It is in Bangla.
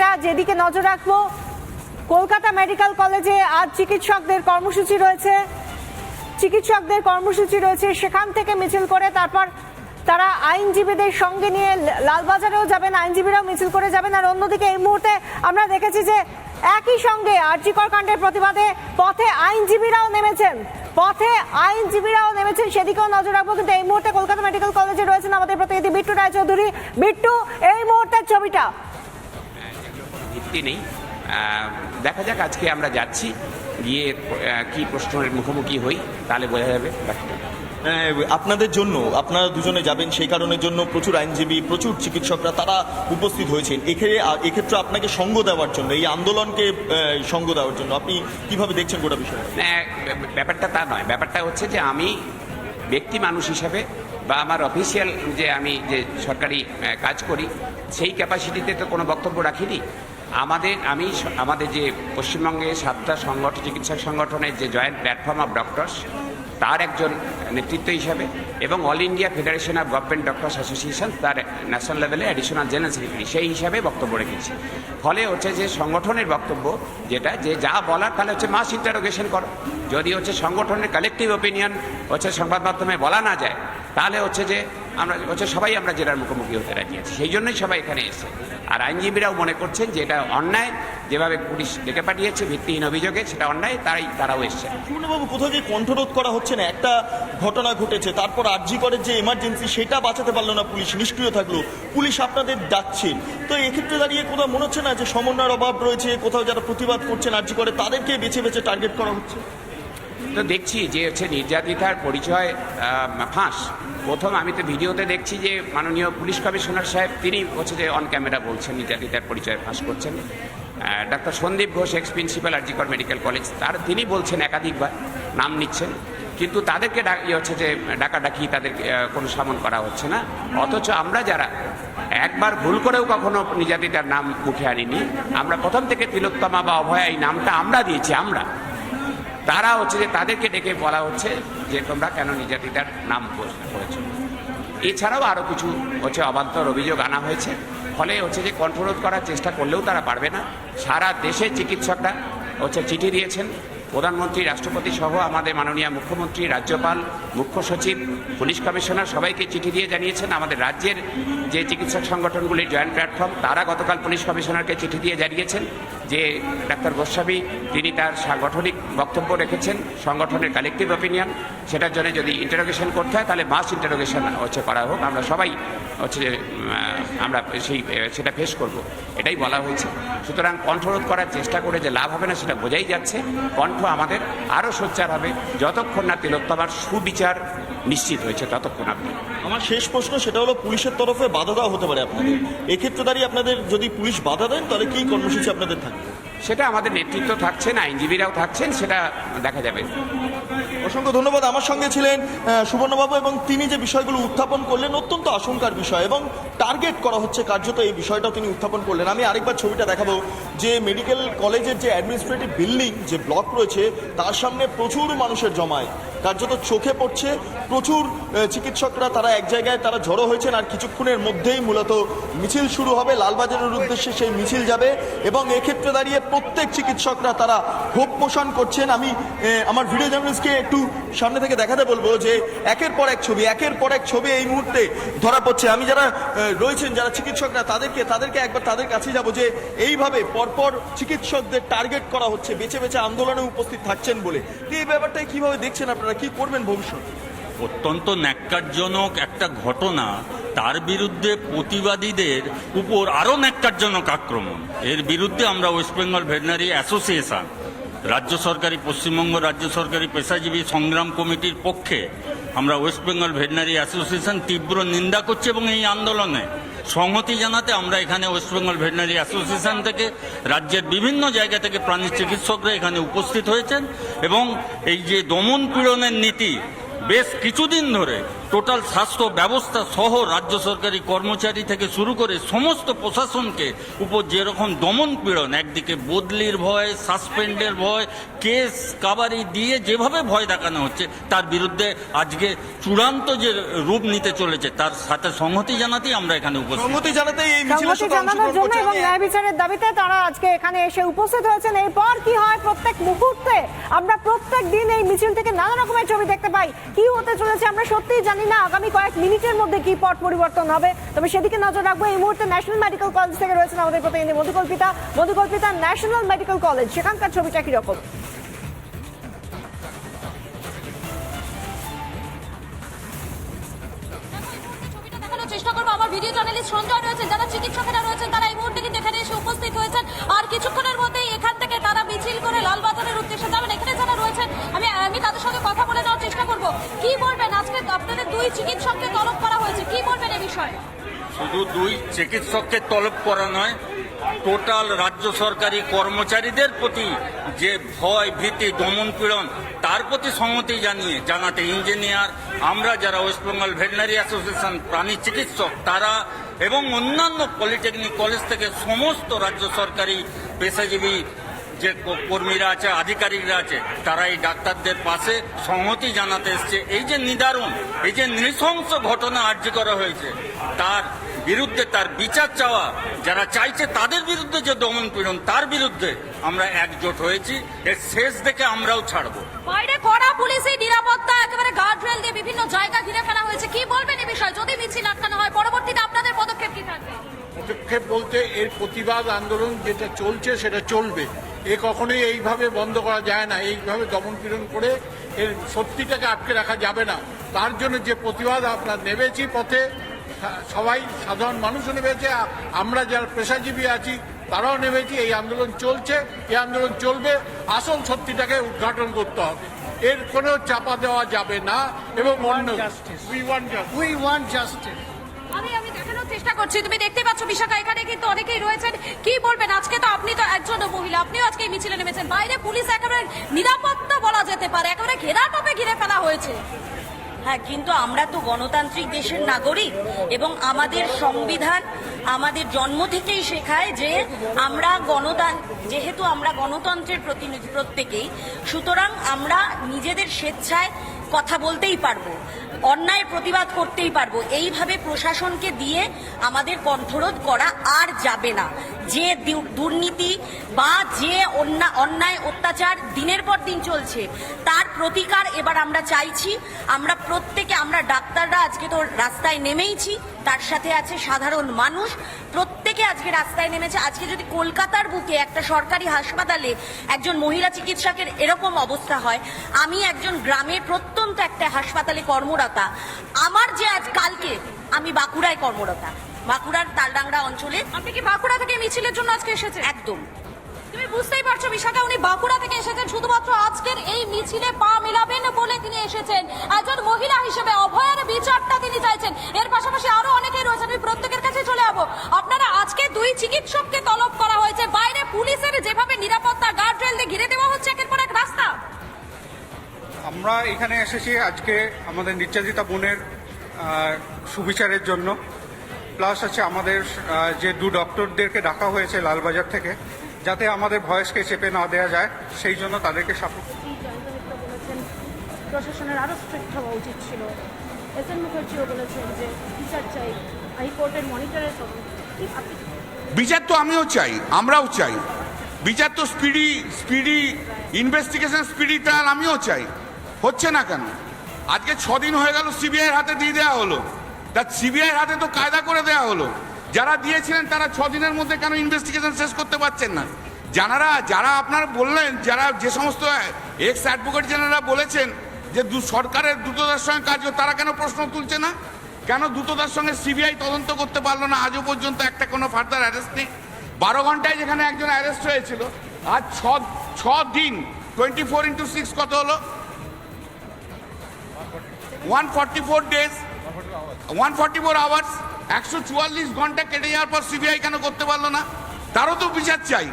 যেটা যেদিকে নজর রাখব, কলকাতা মেডিকেল কলেজে আজ চিকিৎসকদের কর্মসূচি রয়েছে। চিকিৎসকদের কর্মসূচি রয়েছে, সেখান থেকে মিছিল করে তারপর তারা আইনজীবীদের সঙ্গে নিয়ে লালবাজারেও যাবেন, আইনজীবীরাও মিছিল করে যাবেন। আর অন্যদিকে এই মুহূর্তে আমরা দেখেছি যে একই সঙ্গে আরজিকর কাণ্ডের প্রতিবাদে পথে আইনজীবীরাও নেমেছেন। পথে আইনজীবীরাও নেমেছেন, সেদিকেও নজর রাখব। কিন্তু এই মুহূর্তে কলকাতা মেডিকেল কলেজে রয়েছেন আমাদের প্রতিনিধি বিট্টু রায়চৌধুরী। বিট্টু, এই মুহূর্তের ছবিটা। ভিত্তি নেই। দেখা যাক আজকে আমরা যাচ্ছি গিয়ে কি প্রশ্নের মুখোমুখি হই তাহলে বোঝা যাবে। বাকিটা। আপনাদের জন্য আপনারা দুজনে যাবেন সেই কারণের জন্য প্রচুর আইনজীবী প্রচুর চিকিৎসকরা তারা উপস্থিত হয়েছেন। এক্ষেত্রে এক্ষেত্রে আপনাকে সঙ্গ দেওয়ার জন্য এই আন্দোলনকে সঙ্গ দেওয়ার জন্য আপনি কীভাবে দেখছেন গোটা বিষয় না, ব্যাপারটা তা নয়। ব্যাপারটা হচ্ছে যে আমি ব্যক্তি মানুষ হিসাবে বা আমার অফিসিয়াল যে আমি যে সরকারি কাজ করি সেই ক্যাপাসিটিতে তো কোনো বক্তব্য রাখিনি। আমাদের, আমি আমাদের যে পশ্চিমবঙ্গে সাতটা সংগঠন চিকিৎসক সংগঠনের যে জয়েন্ট প্ল্যাটফর্ম অফ ডক্টরস তার একজন নেতৃত্ব হিসাবে এবং all India federation of government doctors association তার ন্যাশনাল লেভেলে অ্যাডিশনাল জেনারেল সেক্রেটারি সেই হিসাবে বক্তব্য রেখেছি। ফলে হচ্ছে যে সংগঠনের বক্তব্য যেটা, যে যা বলার তাহলে হচ্ছে মাস ইন্টারোগেশন করো। যদি হচ্ছে সংগঠনের কালেকটিভ ওপিনিয়ন হচ্ছে সংবাদ মাধ্যমে বলা না যায়, তাহলে হচ্ছে যে আমরা হচ্ছে সবাই আমরা জেলার মুখোমুখি হতে রাজি আছি। সেই জন্যই সবাই এখানে এসেছে। আর আইনজীবীরাও মনে করছেন যে এটা অন্যায়, যেভাবে পুলিশ ডেকে পাঠিয়েছে, ভিত্তিহীন অভিযোগে সেটা অন্যায়, তারাই, তারাও এসছেন পূর্ণবাবু কোথাও গিয়ে কণ্ঠরোধ করা হচ্ছে না? একটা ঘটনা ঘটেছে, তারপর আরজি করে যে এমার্জেন্সি সেটা বাঁচাতে পারল না পুলিশ, নিষ্ক্রিয় থাকল। পুলিশ আপনাদের ডাকছেন তো এক্ষেত্রে দাঁড়িয়ে কোথাও মনে হচ্ছে না যে সমন্বয়ের অভাব রয়েছে, কোথাও যারা প্রতিবাদ করছেন আরজি করে, তাদেরকে বেছে বেছে টার্গেট করা হচ্ছে? তো দেখছি যে হচ্ছে নির্যাতিতার পরিচয় ফাঁস। প্রথম আমি তো ভিডিওতে দেখছি যে মাননীয় পুলিশ কমিশনার সাহেব, তিনি হচ্ছে যে অন ক্যামেরা বলছেন নির্যাতিতার পরিচয় ফাঁস করছেন। Doctor Sandip Ghosh ex principal RG Kar medical college তার তিনি বলছেন একাধিকবার, নাম নিচ্ছেন। কিন্তু তাদেরকে ইয়ে হচ্ছে যে ডাকাডাকি তাদের কোনো সামন করা হচ্ছে না। অথচ আমরা যারা, একবার ভুল করেও কখনো নির্যাতিতার নাম মুখে আনিনি, আমরা প্রথম থেকে তিলোত্তমা বা অভয়া এই নামটা আমরা দিয়েছি, আমরা। তারা হচ্ছে যে তাদেরকে ডেকে বলা হচ্ছে যে তোমরা কেন নির্যাতিতার নাম করেছ। এছাড়াও আরও কিছু হচ্ছে অবান্তর অভিযোগ আনা হয়েছে। ফলে হচ্ছে যে কণ্ঠরোধ করার চেষ্টা করলেও তারা পারবে না। সারা দেশে চিকিৎসকরা হচ্ছে চিঠি দিয়েছেন। প্রধানমন্ত্রী রাষ্ট্রপতি সহ আমাদের মাননীয় মুখ্যমন্ত্রী রাজ্যপাল মুখ্য সচিব পুলিশ কমিশনার সবাইকে চিঠি দিয়ে জানিয়েছেন আমাদের রাজ্যের যে চিকিৎসক সংগঠনগুলির জয়েন্ট প্ল্যাটফর্ম তারা গতকাল পুলিশ কমিশনারকে চিঠি দিয়ে জানিয়েছেন যে ডাক্তার গোস্বামী তিনি তার সাংগঠনিক বক্তব্য রেখেছেন সংগঠনের কালেকটিভ অপিনিয়ন সেটার জন্য যদি ইন্টারোগেশন করতে হয় তাহলে মাস ইন্টারোগেশন হচ্ছে করা হোক। আমরা সবাই হচ্ছে যে, আমরা সেই সেটা ফেস করব। এটাই বলা হয়েছে। সুতরাং কণ্ঠরোধ করার চেষ্টা করে যে লাভ হবে না সেটা বোঝাই যাচ্ছে। কণ্ঠ আমাদের, আরও সোচ্চার হবে। যতক্ষণ না তিলোত্তমার সুবিচার নিশ্চিত হয়েছে, ততক্ষণ আপনি। আমার শেষ প্রশ্ন সেটা হলো, পুলিশের তরফে বাধা দেওয়া হতে পারে আপনাদের। এক্ষেত্রে দাঁড়িয়ে আপনাদের যদি পুলিশ বাধা দেন, তাহলে কি কর্মসূচি আপনাদের থাকবে? সেটা আমাদের নেতৃত্ব থাকছেন, আইনজীবীরাও থাকছেন, সেটা দেখা যাবে। অসংখ্য ধন্যবাদ। আমার সঙ্গে ছিলেন সুবর্ণবাবু এবং তিনি যে বিষয়গুলো উত্থাপন করলেন অত্যন্ত আশঙ্কার বিষয় এবং টার্গেট করা হচ্ছে কার্যত এই বিষয়টাও তিনি উত্থাপন করলেন। আমি আরেকবার ছবিটা দেখাবো। যে মেডিকেল কলেজের যে অ্যাডমিনিস্ট্রেটিভ বিল্ডিং যে ব্লক রয়েছে, তার সামনে প্রচুর মানুষের জমায় কার্যত চোখে পড়ছে। প্রচুর চিকিৎসকরা তারা এক জায়গায় তারা জড়ো হয়েছেন আর কিছুক্ষণের মধ্যেই মূলত মিছিল শুরু হবে। লালবাজারের উদ্দেশ্যে সেই মিছিল যাবে এবং এক্ষেত্রে দাঁড়িয়ে প্রত্যেক চিকিৎসকরা তারা ক্ষোভ পোষণ করছেন। আমি আমার ভিডিও জার্নালিস্টকে একটু সামনে থেকে দেখাতে বলব যে একের পর এক ছবি, একের পর এক ছবি এই মুহূর্তে ধরা পড়ছে। আমি যারা রয়েছেন, যারা চিকিৎসকরা, তাদেরকে তাদেরকে একবার তাদের কাছে যাব যে এইভাবে পরপর চিকিৎসকদের টার্গেট করা হচ্ছে, বেছে বেছে আন্দোলনে উপস্থিত থাকছেন বলে। এই ব্যাপারটাকে কীভাবে দেখছেন আপনারা? কি করবেন ভবিষ্যৎ অত্যন্ত ন্যাক্কারজনক একটা ঘটনা, তার বিরুদ্ধে প্রতিবাদীদের উপর আরও ন্যাক্কারজনক আক্রমণ। এর বিরুদ্ধে আমরা ওয়েস্ট বেঙ্গল ভেটেনারি অ্যাসোসিয়েশন, রাজ্য সরকারি, পশ্চিমবঙ্গ রাজ্য সরকারি পেশাজীবী সংগ্রাম কমিটির পক্ষে আমরা ওয়েস্ট বেঙ্গল ভেটেনারি অ্যাসোসিয়েশন তীব্র নিন্দা করছি এবং এই আন্দোলনে সংহতি জানাতে আমরা এখানে ওয়েস্ট বেঙ্গল ভেটেনারি অ্যাসোসিয়েশন থেকে, রাজ্যের বিভিন্ন জায়গা থেকে প্রাণী চিকিৎসকরা এখানে উপস্থিত হয়েছেন এবং এই যে দমন পীড়নের নীতি, বেশ কিছুদিন ধরে টোটাল স্বাস্থ্য ব্যবস্থা সহ রাজ্য সরকারি কর্মচারী থেকে শুরু করে সমস্ত প্রশাসনকে উপর যেরকম দমন পীড়ন একদিকে বদলির ভয় সাসপেন্ডের ভয় কেস কাবারি দিয়ে যেভাবে ভয় দেখানো হচ্ছে তার বিরুদ্ধে আজকে চূড়ান্ত যে রূপ নিতে চলেছে তার সাথে সংহতি জানাতেই আমরা এখানে উপস্থিত। সংহতি জানাতে এই মিছিলের জানানোর জন্য এবং ন্যায় বিচারের দাবিতে তারা আজকে এখানে এসে উপস্থিত হয়েছেন। এরপর কি হয়? প্রত্যেক মুহূর্তে আমরা প্রত্যেক দিন এই মিছিল থেকে নানা রকমের ছবি দেখতে পাই। কি হতে চলেছে? আমরা সত্যিই জানি না আগামী কয়েক মিনিটের মধ্যে কি পট পরিবর্তন হবে। তবে সেদিকে নজর রাখব, এই মুহূর্তে ন্যাশনাল মেডিকেল কলেজ থেকে রয়েছেন আমাদের প্রতিনিধি Madhukalpita Madhukalpita national medical college সেখানকার ছবিটা কীরকম? চেষ্টা করব। আমার ভিডিও যারা চিকিৎসকেরা রয়েছেন, তারা এই মুহূর্তে এখানে এসে উপস্থিত হয়েছেন। আর কিছুক্ষণের মধ্যেই এখান থেকে তারা করে উদ্দেশ্যে যারা রয়েছেন আমি তাদের সঙ্গে চেষ্টা করব। কি বলবেন? আজকে আপনাদের দুই চিকিৎসককে তলব করা হয়েছে। কি বলবেন এ বিষয়ে? শুধু দুই চিকিৎসককে তলব করা নয়, টোটাল রাজ্য সরকারি কর্মচারীদের প্রতি যে ভয়, ভীতি, দমন পীড়ন, তার প্রতি সংহতি জানিয়ে জানাতে ইঞ্জিনিয়ার, আমরা যারা ওয়েস্ট বেঙ্গল ভেটেনারি অ্যাসোসিয়েশন প্রাণী চিকিৎসক, তারা এবং অন্যান্য পলিটেকনিক কলেজ থেকে সমস্ত রাজ্য সরকারি পেশাজীবী যে কর্মীরা আছে, আধিকারিকরা আছে তারা এই ডাক্তারদের পাশে সংহতি জানাতে এসছে। এই যে নিদারুণ, এই যে নৃশংস ঘটনা আর্য করা হয়েছে, তার বিরুদ্ধে তার বিচার চাওয়া, যারা চাইছে তাদের বিরুদ্ধে যে দমন পীড়ন, তার বিরুদ্ধে আমরা একজোট হয়েছি। এর শেষ দেখে আমরাও ছাড়বো। বাইরে কড়া পুলিশি নিরাপত্তা, একেবারে গার্ড রেল দিয়ে বিভিন্ন জায়গা ঘিরে ফেলা হয়েছে। কি বলবেন এই বিষয়ে? যদি মিছিল আটকানো হয়, পরবর্তীতে আপনাদের পদক্ষেপ কি থাকবে? পদক্ষেপ বলতে এর প্রতিবাদ আন্দোলন যেটা চলছে সেটা চলবে। এ কখনোই এইভাবে বন্ধ করা যায় না। এইভাবে দমন পীড়ন করে এর সত্যিটাকে আটকে রাখা যাবে না। তার জন্য যে প্রতিবাদ আমরা নেমেছি পথে সবাই সাধারণ মানুষও নেমেছে আমরা যারা পেশাজীবী আছি তারাও নেমেছি এই আন্দোলন চলছে এই আন্দোলন চলবে আসল সত্যিটাকে উদ্ঘাটন করতে হবে। এর কোনো চাপা দেওয়া যাবে না এবং অন্য we want we want justice আমি আমি দেখানোর চেষ্টা করছি। তুমি দেখতে পাচ্ছ বিশাখা এখানে কিন্তু অনেকেই রয়েছেন। কি বলবেন? আজকে তো আপনি তো একজন মহিলা। আপনিও আজকে মিছিলে নেমেছেন। বাইরে পুলিশ একেবারে নিরাপত্তা বলা যেতে পারে। একেবারে ঘেরাটোপে ঘিরে ফেলা হয়েছে। হ্যাঁ কিন্তু আমরা তো গণতান্ত্রিক দেশের নাগরিক এবং আমাদের সংবিধান আমাদের জন্ম থেকেই শেখায় যে আমরা গণতান্ত্র যেহেতু আমরা গণতন্ত্রের প্রতিনিধি প্রত্যেকেই, সুতরাং আমরা নিজেদের স্বেচ্ছায় কথা বলতেই পারব। অন্যায় প্রতিবাদ করতেই পারব। এইভাবে প্রশাসনকে দিয়ে আমাদের কণ্ঠরোধ করা আর যাবে না। যে দুর্নীতি বা যে অন্যায় অত্যাচার দিনের পর দিন চলছে, তার প্রতিকার এবার আমরা চাইছি। আমরা প্রত্যেকে, আমরা ডাক্তাররা আজকে তো রাস্তায় নেমেইছি, তার সাথে আছে সাধারণ মানুষ। প্রত্যেকে আজকে রাস্তায় নেমেছে। আজকে যদি কলকাতার বুকে একটা সরকারি হাসপাতালে একজন মহিলা চিকিৎসকের এরকম অবস্থা হয় আমি একজন গ্রামের প্রত্যন্ত একটা হাসপাতালে কর্মরতা। আমার যে আজ কালকে আমি বাঁকুড়ায় কর্মরতা। বাঁকুড়ার তালডাংরা অঞ্চলে আপনি কি বাঁকুড়া থেকে মিছিলের জন্য আজকে এসেছে একদম। তুমি বুঝতেই পারছ বিশাখা উনি বাঁকুড়া থেকে এসেছেন। শুধুমাত্র আজকের এই মিছিলে পা মেলাবেন বলে তিনি এসেছেন। একজন মহিলা হিসেবে অভয়ের বিচারটা তিনি চাইছেন। এর পাশাপাশি আরও অনেকেই রয়েছেন আমি প্রত্যেকের কাছে চলে যাব আপনারা আজকে দুই চিকিৎসককে তলব করা হয়েছে। বাইরে পুলিশের যেভাবে নিরাপত্তা গার্ড রেল দিয়ে ঘিরে দেওয়া হচ্ছে একের পর এক রাস্তা। আমরা এখানে এসেছি আজকে আমাদের নির্যাতিতা বোনের সুবিচারের জন্য। প্লাস আছে আমাদের যে দু ডক্টরদেরকে ডাকা হয়েছে লালবাজার থেকে যাতে আমাদের ভয়েসকে চেপে না দেওয়া যায় সেই জন্য তাদেরকে সাপোর্ট প্রশাসনের আরও স্ট্রিক্ট হওয়া উচিত ছিল। এস এন মুখার্জিও বলেছেন যে বিচার চাই হাইকোর্টের মনিটরের তদন্ত। আপনি বিচার তো আমিও চাই, আমরাও চাই। বিচার তো speedy speedy investigation speedy trial আমিও চাই। হচ্ছে না কেন? আজকে ছদিন হয়ে গেল সিবিআইয়ের হাতে দিয়ে দেওয়া হলো। তা সিবিআইয়ের হাতে তো কায়দা করে দেওয়া হলো। যারা দিয়েছিলেন তারা ছদিনের মধ্যে কেন ইনভেস্টিগেশন শেষ করতে পারছেন না? যারা যারা আপনারা বললেন, যারা যে সমস্ত এক্স অ্যাডভোকেট জেনারেল বলেছেন যে সরকারের দ্রুততার সঙ্গে কাজ তারা কেন প্রশ্ন তুলছে না? কেন দ্রুততার সঙ্গে সিবিআই তদন্ত করতে পারল না? আজও পর্যন্ত একটা কোনো ফার্দার অ্যারেস্ট নেই। বারো ঘন্টায় যেখানে একজন অ্যারেস্ট হয়েছিল আজ ছ ছ দিন টোয়েন্টি ফোর ইন্টু সিক্স কত হলো? One forty four days one forty four hours একশো চুয়াল্লিশ ঘণ্টা কেটে যাওয়ার পর সিবিআই কেন করতে পারল না? তারও তো বিচার চাই।